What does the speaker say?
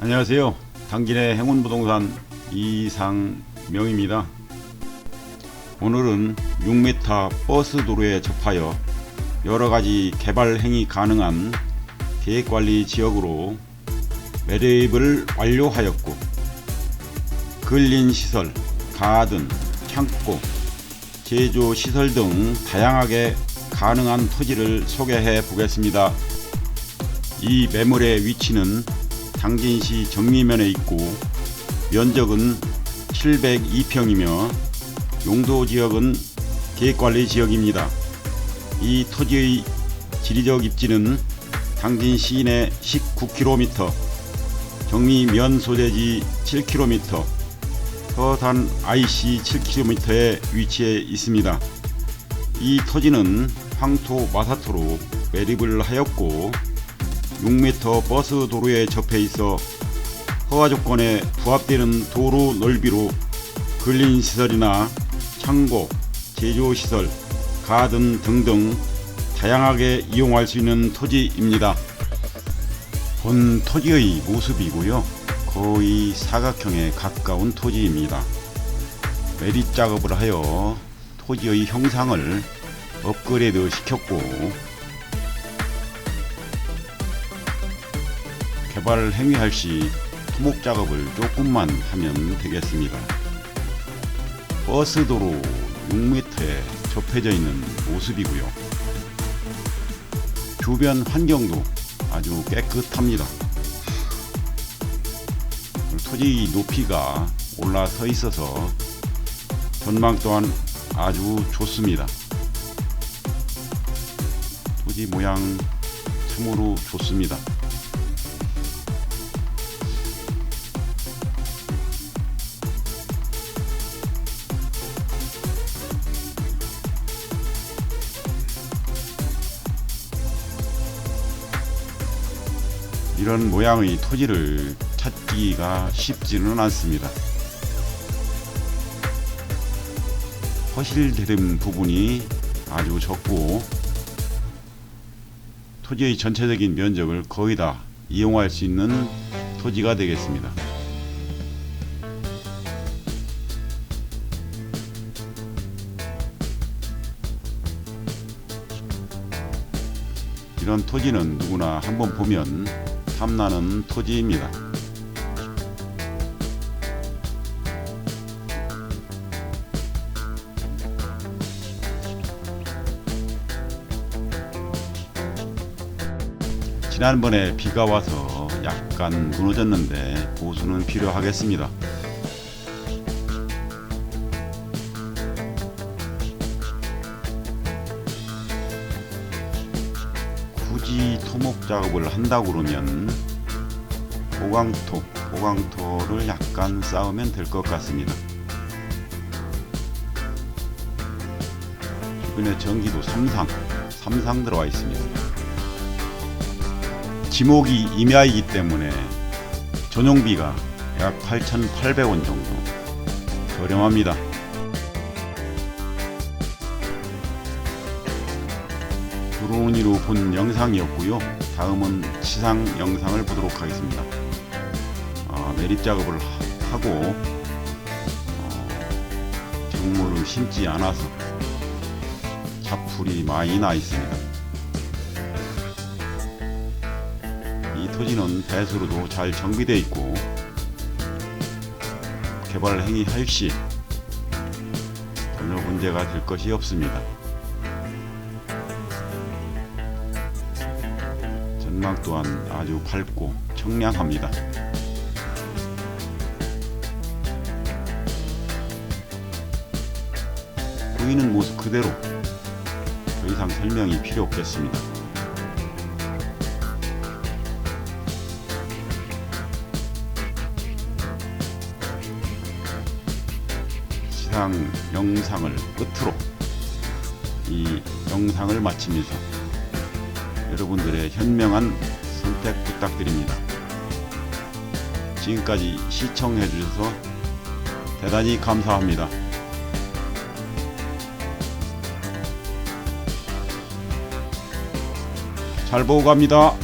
안녕하세요. 당진의 행운부동산 이상명입니다. 오늘은 6m 버스 도로에 접하여 여러가지 개발 행위 가능한 계획관리 지역으로 매립을 완료하였고 근린 시설, 가든, 창고, 제조 시설 등 다양하게 가능한 토지를 소개해 보겠습니다. 이 매물의 위치는 당진시 정리면에 있고 면적은 702평이며 용도 지역은 계획관리 지역입니다. 이 토지의 지리적 입지는 당진 시내 19km, 정리면 소재지 7km, 서산 IC 7km에 위치해 있습니다. 이 토지는 황토 마사토로 매립을 하였고 6m 버스 도로에 접해 있어 허가 조건에 부합되는 도로 넓이로 근린 시설이나 창고, 제조 시설, 가든 등등 다양하게 이용할 수 있는 토지입니다. 본 토지의 모습이고요. 거의 사각형에 가까운 토지입니다. 매립 작업을 하여 토지의 형상을 업그레이드 시켰고 개발 행위할 시 토목 작업을 조금만 하면 되겠습니다. 버스 도로 6m에 접해져 있는 모습이고요. 주변 환경도 아주 깨끗합니다. 토지 높이가 올라서 있어서 전망 또한 아주 좋습니다. 토지 모양 참으로 좋습니다. 이런 모양의 토지를 찾기가 쉽지는 않습니다. 허실되는 부분이 아주 적고 토지의 전체적인 면적을 거의 다 이용할 수 있는 토지가 되겠습니다. 이런 토지는 누구나 한번 보면 탐나는 토지입니다. 지난번에 비가 와서 약간 무너졌는데 보수는 필요하겠습니다. 굳이 토목 작업을 한다고 그러면 보강토, 보강토를 약간 쌓으면 될 것 같습니다. 주변에 전기도 삼상, 삼상 들어와 있습니다. 지목이 임야이기 때문에 전용비가 약 8,800원 정도 저렴합니다. 드론으로 본 영상이었고요. 다음은 시상 영상을 보도록 하겠습니다. 어, 매립 작업을 하- 하고 어, 작물을 심지 않아서 잡풀이 많이 나 있습니다. 이 토지는 배수로도 잘 정비되어 있고 개발 행위 할 시 전혀 문제가 될 것이 없습니다. 전망 또한 아주 밝고 청량합니다. 보이는 모습 그대로 더 이상 설명이 필요 없겠습니다. 영상을 끝으로 이 영상을 마치면서 여러분들의 현명한 선택 부탁드립니다. 지금까지 시청해 주셔서 대단히 감사합니다. 잘 보고 갑니다.